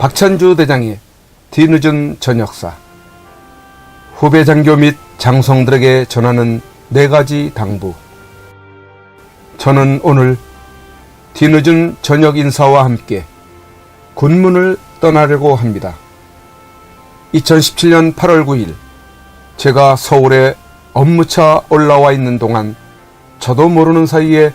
박찬주 대장의 뒤늦은 전역사 후배 장교 및 장성들에게 전하는 네 가지 당부 저는 오늘 뒤늦은 저녁 인사와 함께 군문을 떠나려고 합니다. 2017년 8월 9일 제가 서울에 업무차 올라와 있는 동안 저도 모르는 사이에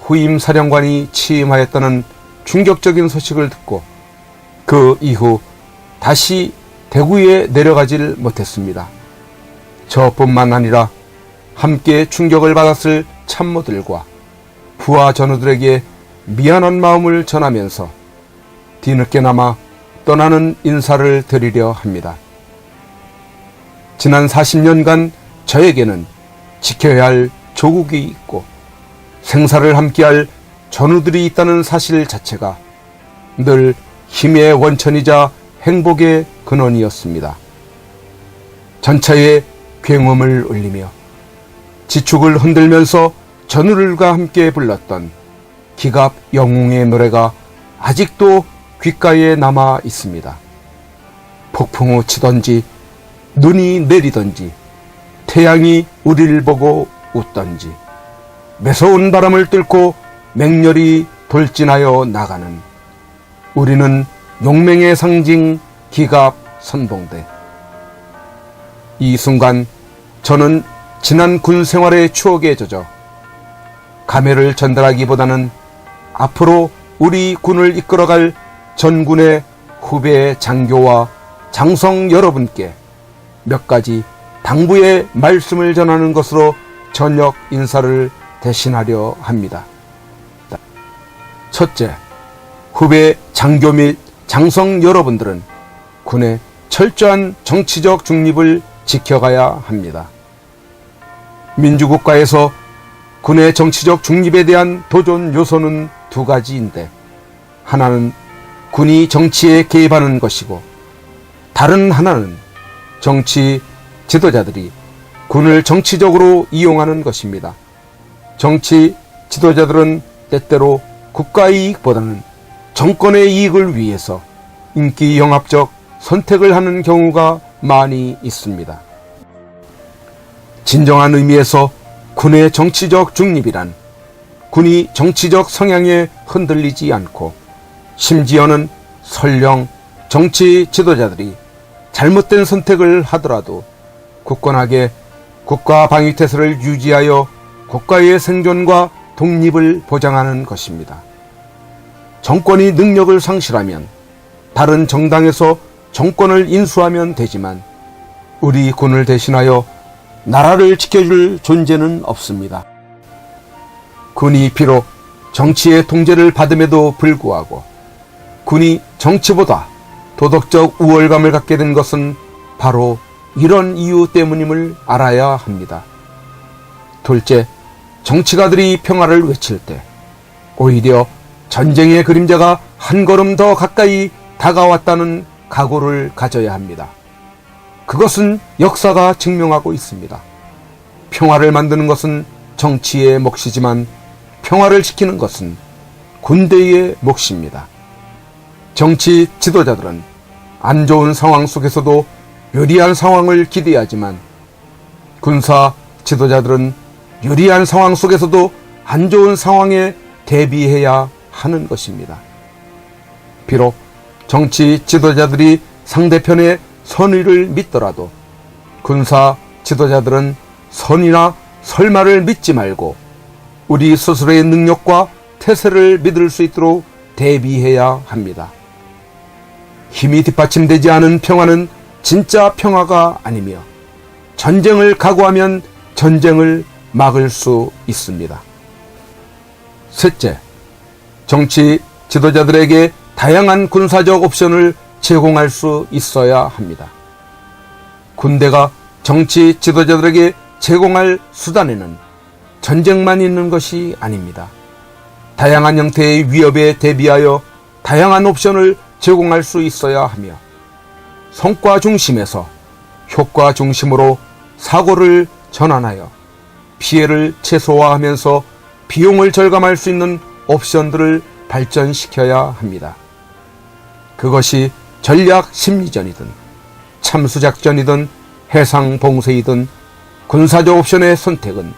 후임 사령관이 취임하였다는 충격적인 소식을 듣고 그 이후 다시 대구에 내려가질 못했습니다. 저뿐만 아니라 함께 충격을 받았을 참모들과 부하 전우들에게 미안한 마음을 전하면서 뒤늦게나마 떠나는 인사를 드리려 합니다. 지난 40년간 저에게는 지켜야 할 조국이 있고 생사를 함께할 전우들이 있다는 사실 자체가 늘 힘의 원천이자 행복의 근원이었습니다. 전차에 굉음을 울리며 지축을 흔들면서 전우들과 함께 불렀던 기갑 영웅의 노래가 아직도 귓가에 남아 있습니다. 폭풍우 치던지 눈이 내리던지 태양이 우리를 보고 웃던지 매서운 바람을 뚫고 맹렬히 돌진하여 나가는 우리는 용맹의 상징 기갑 선봉대 이 순간 저는 지난 군 생활의 추억에 젖어 감회를 전달하기보다는 앞으로 우리 군을 이끌어갈 전군의 후배 장교와 장성 여러분께 몇 가지 당부의 말씀을 전하는 것으로 저녁 인사를 대신하려 합니다. 첫째, 후배 장교 및 장성 여러분들은 군의 철저한 정치적 중립을 지켜가야 합니다. 민주국가에서 군의 정치적 중립에 대한 도전 요소는 두 가지인데, 하나는 군이 정치에 개입하는 것이고, 다른 하나는 정치 지도자들이 군을 정치적으로 이용하는 것입니다. 정치 지도자들은 때때로 국가의 이익보다는 정권의 이익을 위해서 인기 영합적 선택을 하는 경우가 많이 있습니다. 진정한 의미에서 군의 정치적 중립이란 군이 정치적 성향에 흔들리지 않고 심지어는 설령 정치 지도자들이 잘못된 선택을 하더라도 굳건하게 국가 방위태세를 유지하여 국가의 생존과 독립을 보장하는 것입니다. 정권이 능력을 상실하면 다른 정당에서 정권을 인수하면 되지만 우리 군을 대신하여 나라를 지켜줄 존재는 없습니다. 군이 비록 정치의 통제를 받음에도 불구하고 군이 정치보다 도덕적 우월감을 갖게 된 것은 바로 이런 이유 때문임을 알아야 합니다. 둘째, 정치가들이 평화를 외칠 때 오히려 전쟁의 그림자가 한 걸음 더 가까이 다가왔다는 각오를 가져야 합니다. 그것은 역사가 증명하고 있습니다. 평화를 만드는 것은 정치의 몫이지만 평화를 지키는 것은 군대의 몫입니다. 정치 지도자들은 안 좋은 상황 속에서도 유리한 상황을 기대하지만 군사 지도자들은 유리한 상황 속에서도 안 좋은 상황에 대비해야 하는 것입니다. 비록 정치 지도자들이 상대편의 선의를 믿더라도 군사 지도자들은 선이나 설마를 믿지 말고 우리 스스로의 능력과 태세를 믿을 수 있도록 대비해야 합니다. 힘이 뒷받침되지 않은 평화는 진짜 평화가 아니며 전쟁을 각오하면 전쟁을 막을 수 있습니다. 셋째, 정치 지도자들에게 다양한 군사적 옵션을 제공할 수 있어야 합니다. 군대가 정치 지도자들에게 제공할 수단에는 전쟁만 있는 것이 아닙니다. 다양한 형태의 위협에 대비하여 다양한 옵션을 제공할 수 있어야 하며 성과 중심에서 효과 중심으로 사고를 전환하여 피해를 최소화하면서 비용을 절감할 수 있는 옵션들을 발전시켜야 합니다. 그것이 전략 심리전이든 참수작전이든 해상 봉쇄이든 군사적 옵션의 선택은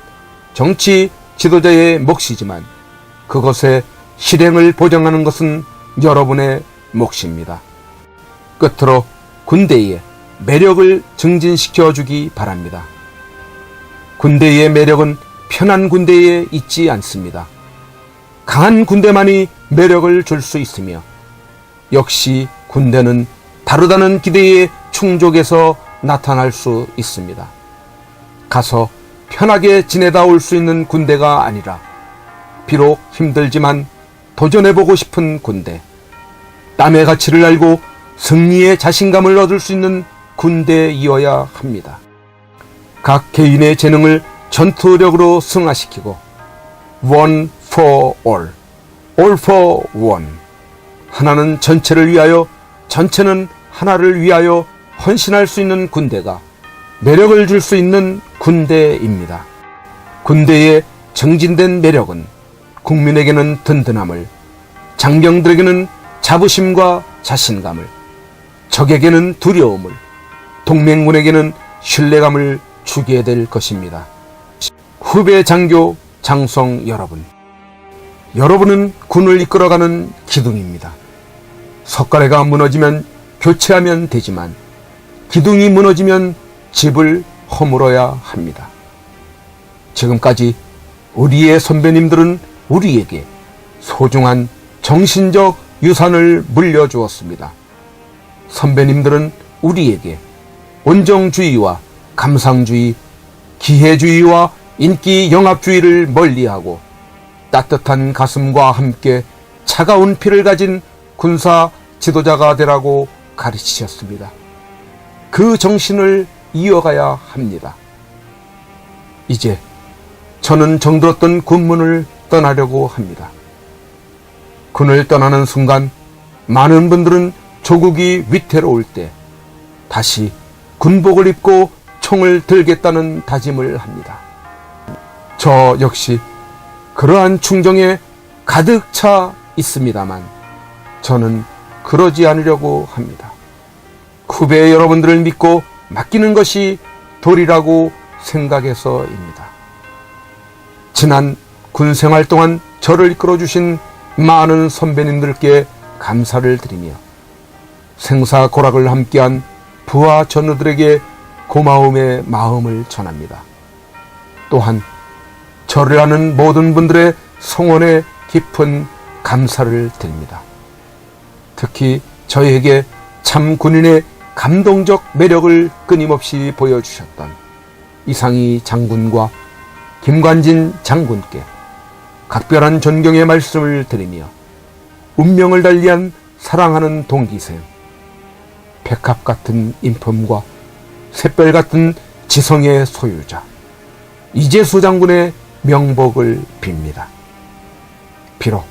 정치 지도자의 몫이지만 그것의 실행을 보장하는 것은 여러분의 몫입니다. 끝으로 군대의 매력을 증진시켜 주기 바랍니다. 군대의 매력은 편한 군대에 있지 않습니다. 강한 군대만이 매력을 줄 수 있으며 역시 군대는 다르다는 기대의 충족에서 나타날 수 있습니다. 가서 편하게 지내다 올 수 있는 군대가 아니라 비록 힘들지만 도전해보고 싶은 군대, 땀의 가치를 알고 승리의 자신감을 얻을 수 있는 군대이어야 합니다. 각 개인의 재능을 전투력으로 승화시키고 one for all, all for one 하나는 전체를 위하여 전체는 하나를 위하여 헌신할 수 있는 군대가 매력을 줄 수 있는 군대입니다. 군대의 정진된 매력은 국민에게는 든든함을, 장병들에게는 자부심과 자신감을, 적에게는 두려움을, 동맹군에게는 신뢰감을 주게 될 것입니다. 후배 장교 장성 여러분, 여러분은 군을 이끌어가는 기둥입니다. 석가래가 무너지면 교체하면 되지만 기둥이 무너지면 집을 허물어야 합니다. 지금까지 우리의 선배님들은 우리에게 소중한 정신적 유산을 물려주었습니다. 선배님들은 우리에게 온정주의와 감상주의, 기회주의와 인기 영합주의를 멀리하고 따뜻한 가슴과 함께 차가운 피를 가진 군사 지도자가 되라고 가르치셨습니다. 그 정신을 이어가야 합니다. 이제 저는 정들었던 군문을 떠나려고 합니다. 군을 떠나는 순간 많은 분들은 조국이 위태로울 때 다시 군복을 입고 총을 들겠다는 다짐을 합니다. 저 역시 그러한 충정에 가득 차 있습니다만 저는 그러지 않으려고 합니다. 후배 여러분들을 믿고 맡기는 것이 도리라고 생각해서입니다. 지난 군 생활 동안 저를 이끌어 주신 많은 선배님들께 감사를 드리며 생사고락을 함께한 부하 전우들에게 고마움의 마음을 전합니다. 또한 저를 아는 모든 분들의 성원에 깊은 감사를 드립니다. 특히 저에게 참 군인의 감동적 매력을 끊임없이 보여주셨던 이상희 장군과 김관진 장군께 각별한 존경의 말씀을 드리며 운명을 달리한 사랑하는 동기생, 백합 같은 인품과 샛별 같은 지성의 소유자 이재수 장군의 명복을 빕니다. 비록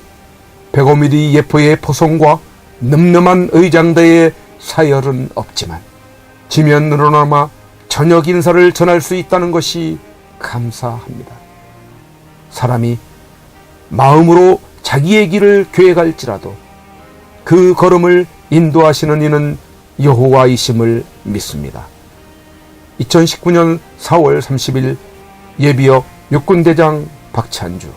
105mm 예포의 포송과 늠름한 의장대의 사열은 없지만 지면으로나마 저녁 인사를 전할 수 있다는 것이 감사합니다. 사람이 마음으로 자기의 길을 계획할지라도 그 걸음을 인도하시는 이는 여호와이심을 믿습니다. 2019년 4월 30일 예비역 육군대장 박찬주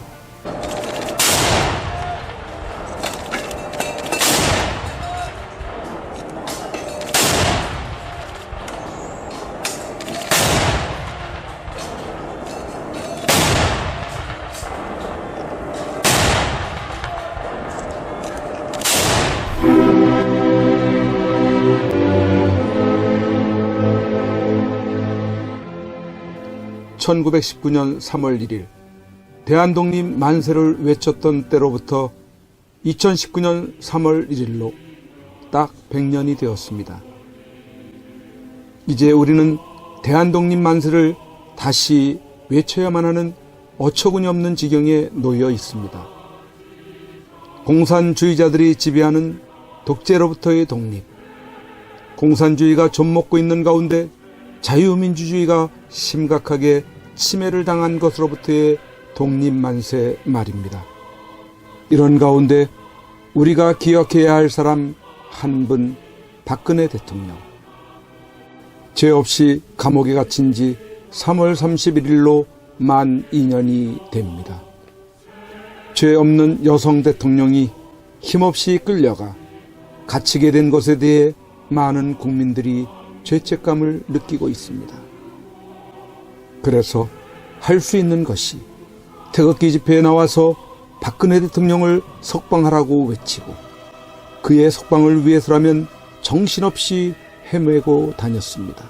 1919년 3월 1일 대한독립 만세를 외쳤던 때로부터 2019년 3월 1일로 딱 100년이 되었습니다. 이제 우리는 대한독립 만세를 다시 외쳐야만 하는 어처구니 없는 지경에 놓여 있습니다. 공산주의자들이 지배하는 독재로부터의 독립, 공산주의가 좀먹고 있는 가운데 자유민주주의가 심각하게 침해를 당한 것으로부터의 독립만세 말입니다. 이런 가운데 우리가 기억해야 할 사람 한 분 박근혜 대통령. 죄 없이 감옥에 갇힌 지 3월 31일로 만 2년이 됩니다. 죄 없는 여성 대통령이 힘없이 끌려가 갇히게 된 것에 대해 많은 국민들이 죄책감을 느끼고 있습니다. 그래서 할 수 있는 것이 태극기 집회에 나와서 박근혜 대통령을 석방하라고 외치고 그의 석방을 위해서라면 정신없이 헤매고 다녔습니다.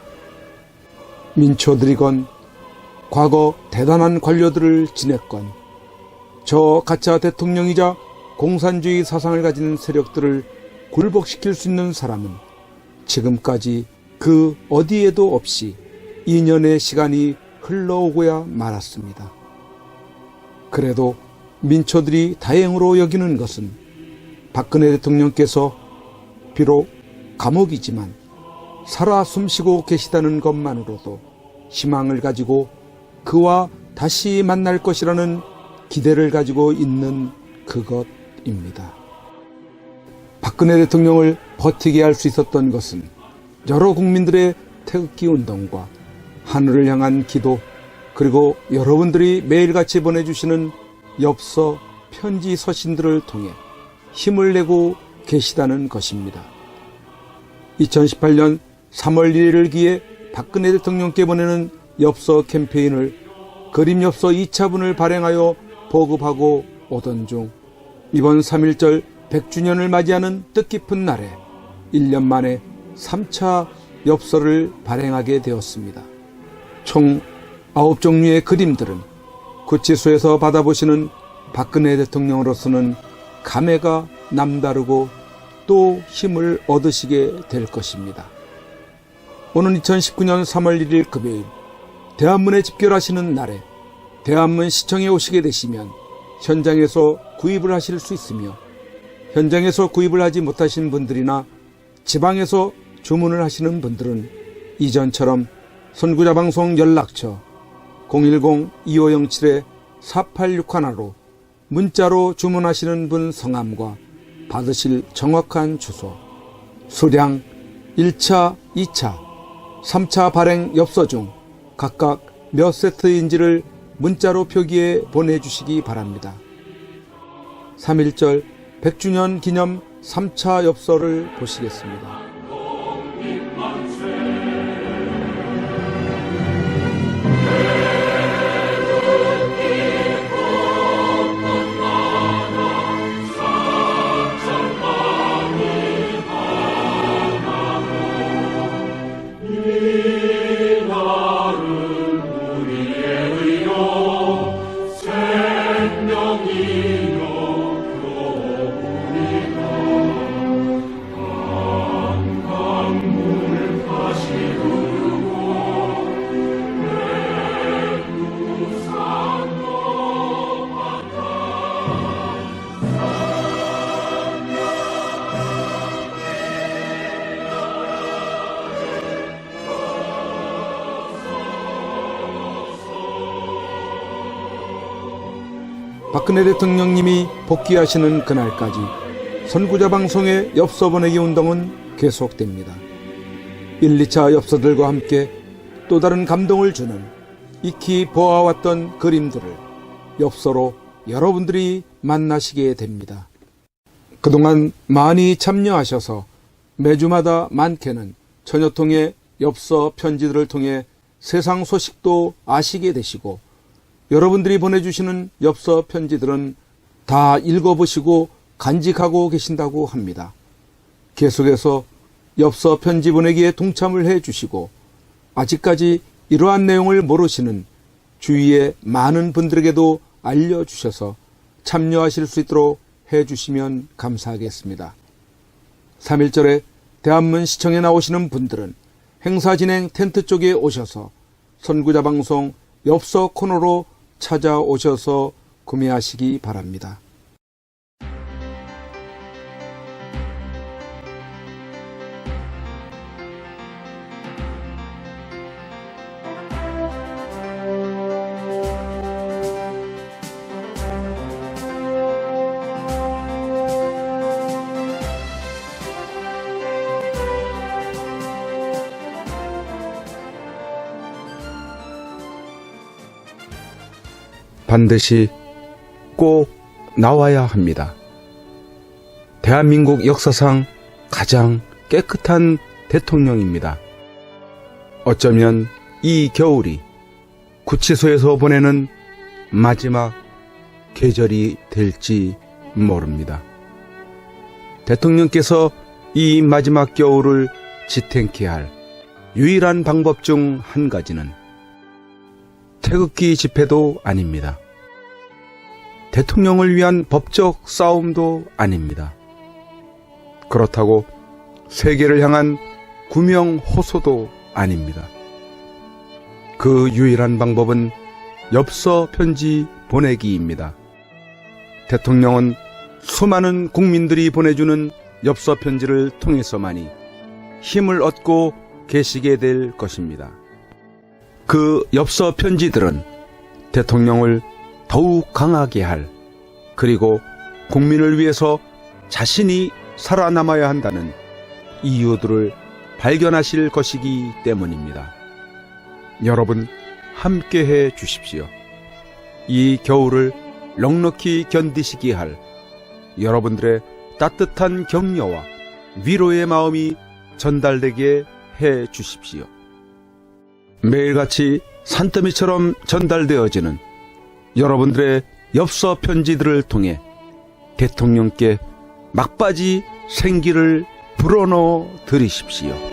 민초들이건 과거 대단한 관료들을 지냈건 저 가짜 대통령이자 공산주의 사상을 가진 세력들을 굴복시킬 수 있는 사람은 지금까지 그 어디에도 없이 2년의 시간이 흘러오고야 말았습니다. 그래도 민초들이 다행으로 여기는 것은 박근혜 대통령께서 비록 감옥이지만 살아 숨쉬고 계시다는 것만으로도 희망을 가지고 그와 다시 만날 것이라는 기대를 가지고 있는 그것입니다. 박근혜 대통령을 버티게 할 수 있었던 것은 여러 국민들의 태극기 운동과 하늘을 향한 기도 그리고 여러분들이 매일같이 보내주시는 엽서, 편지, 서신들을 통해 힘을 내고 계시다는 것입니다. 2018년 3월 1일을 기해 박근혜 대통령께 보내는 엽서 캠페인을 그림 엽서 2차분을 발행하여 보급하고 오던 중 이번 3.1절 100주년을 맞이하는 뜻깊은 날에 1년 만에 3차 엽서를 발행하게 되었습니다. 총 9종류의 그림들은 구치소에서 받아보시는 박근혜 대통령으로서는 감회가 남다르고 또 힘을 얻으시게 될 것입니다. 오는 2019년 3월 1일 금요일 대한문에 집결하시는 날에 대한문 시청에 오시게 되시면 현장에서 구입을 하실 수 있으며 현장에서 구입을 하지 못하신 분들이나 지방에서 주문을 하시는 분들은 이전처럼 선구자 방송 연락처 010-2507-4861로 문자로 주문하시는 분 성함과 받으실 정확한 주소, 수량 1차, 2차, 3차 발행 엽서 중 각각 몇 세트인지를 문자로 표기해 보내주시기 바랍니다. 3.1절 100주년 기념 3차 엽서를 보시겠습니다. 박근혜 대통령님이 복귀하시는 그날까지 선구자 방송의 엽서 보내기 운동은 계속됩니다. 1, 2차 엽서들과 함께 또 다른 감동을 주는 익히 보아왔던 그림들을 엽서로 여러분들이 만나시게 됩니다. 그동안 많이 참여하셔서 매주마다 많게는 전여통의 엽서 편지들을 통해 세상 소식도 아시게 되시고 여러분들이 보내주시는 엽서 편지들은 다 읽어보시고 간직하고 계신다고 합니다. 계속해서 엽서 편지 보내기에 동참을 해 주시고 아직까지 이러한 내용을 모르시는 주위의 많은 분들에게도 알려주셔서 참여하실 수 있도록 해 주시면 감사하겠습니다. 3.1절에 대한문 시청에 나오시는 분들은 행사 진행 텐트 쪽에 오셔서 선구자 방송 엽서 코너로 찾아오셔서 구매하시기 바랍니다. 반드시 꼭 나와야 합니다. 대한민국 역사상 가장 깨끗한 대통령입니다. 어쩌면 이 겨울이 구치소에서 보내는 마지막 계절이 될지 모릅니다. 대통령께서 이 마지막 겨울을 지탱케 할 유일한 방법 중 한 가지는 태극기 집회도 아닙니다. 대통령을 위한 법적 싸움도 아닙니다. 그렇다고 세계를 향한 구명 호소도 아닙니다. 그 유일한 방법은 엽서 편지 보내기입니다. 대통령은 수많은 국민들이 보내주는 엽서 편지를 통해서만이 힘을 얻고 계시게 될 것입니다. 그 엽서 편지들은 대통령을 더욱 강하게 할, 그리고 국민을 위해서 자신이 살아남아야 한다는 이유들을 발견하실 것이기 때문입니다. 여러분, 함께 해 주십시오. 이 겨울을 넉넉히 견디시기 할 여러분들의 따뜻한 격려와 위로의 마음이 전달되게 해 주십시오. 매일같이 산더미처럼 전달되어지는 여러분들의 엽서 편지들을 통해 대통령께 막바지 생기를 불어넣어 드리십시오.